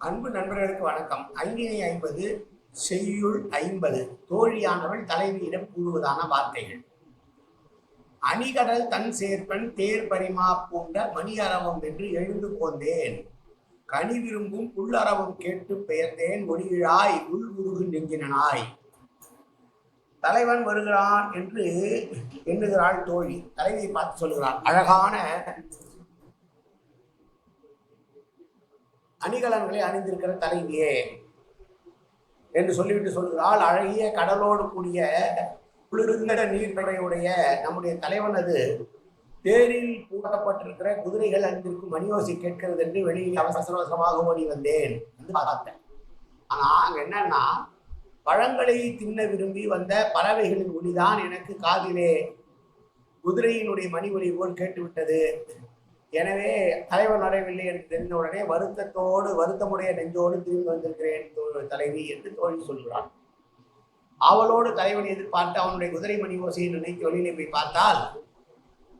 அன்பு நண்பர்களுக்கு வணக்கம். ஐந்தினை ஐம்பது செய்யுள் ஐம்பது. தோழியானவள் தலைவியிடம் கூறுவதான வார்த்தைகள். அணிகடல் தன் சேர்ப்பன் தேர் பரிமா பூண்ட மணி அரவம் என்று எழுந்து போந்தேன். கனி விரும்பும் புல்லறவம் கேட்டு பெயர்ந்தேன். ஒளியிழாய் உள் உருகு நெஞ்சினாய் தலைவன் வருகிறான் என்று எண்ணுகிறாள் தோழி. தலைவியை பார்த்து சொல்கிறாள். அழகான அணிகலன்களை அணிந்திருக்கிற தலைவியே என்று சொல்லிவிட்டு சொல்கிறாள் அழகிய கடலோடு கூடிய குளிர்ந்த நீர்நிலையுடைய நம்முடைய தலைவனது தேரில் பூட்டப்பட்டிருக்கிற குதிரைகள் அணிந்திருக்கும் மணியோசி கேட்கிறது என்று வெளியில் அவசர அவசரமாக ஓடி வந்தேன் என்று பார்த்தேன் ஆனா அங்க என்னன்னா பழங்களை தின்ன விரும்பி வந்த பறவைகளின் ஒளிதான் எனக்கு காதிலே குதிரையினுடைய மணி ஒலி போல் கேட்டுவிட்டது. எனவே தலைவர் வரவில்லை என்று தெரிந்த உடனே வருத்தத்தோடு வருத்தமுடைய நெஞ்சோடு திரும்பி வந்திருக்கிறேன் தலைவி என்று தோழி சொல்கிறான் அவளோடு தலைவன் எதிர்பார்த்து அவனுடைய குதிரை மணி ஓசையை நினைத்து வெளியிலே போய் பார்த்தால்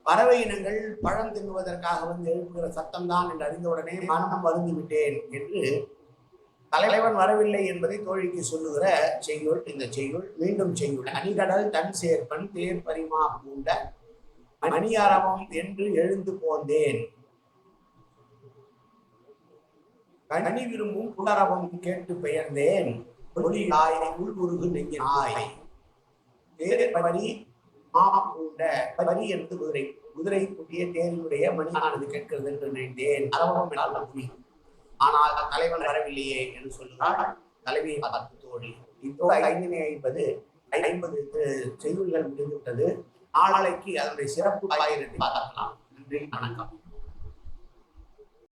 பறவை இனங்கள் பழம் தின்னுவதற்காக வந்து எழுப்புகிற சத்தம்தான் என்று அறிந்தவுடனே மனம் வருந்தி விட்டேன் என்று தலைவன் வரவில்லை என்பதை தோழிக்கு சொல்லுகிற செய்யுள் இந்த செய்யுள் மீண்டும் செய்யுள். அணிகடல் தன் சேர்ப்பன் தேர் பரிமா பூண்ட மணியரவம் என்று எழுந்து போந்தேன். கனி விரும்பும் புலரவம் கேட்டு பெயர்ந்தேன். ஒளியாய் உள் உருகு நெஞ்சினாய். தேர் மாமா பூண்ட பரி என்று குதிரை குதிரை குட்டிய தேரினுடைய மணியானது கேட்கிறது என்று நினைத்தேன். அரவம் என்றால் ஆனால் தலைவன் வரவில்லையே என்று சொன்னால் தலைவியை பார்த்து தோழி இப்போ ஐந்தினை ஐம்பது ஐம்பது செய்திகள் முடிந்துவிட்டது. நாளைக்கு அதனுடைய சிறப்பு ஆயிரத்தை பார்க்கலாம் நன்றி வணக்கம்.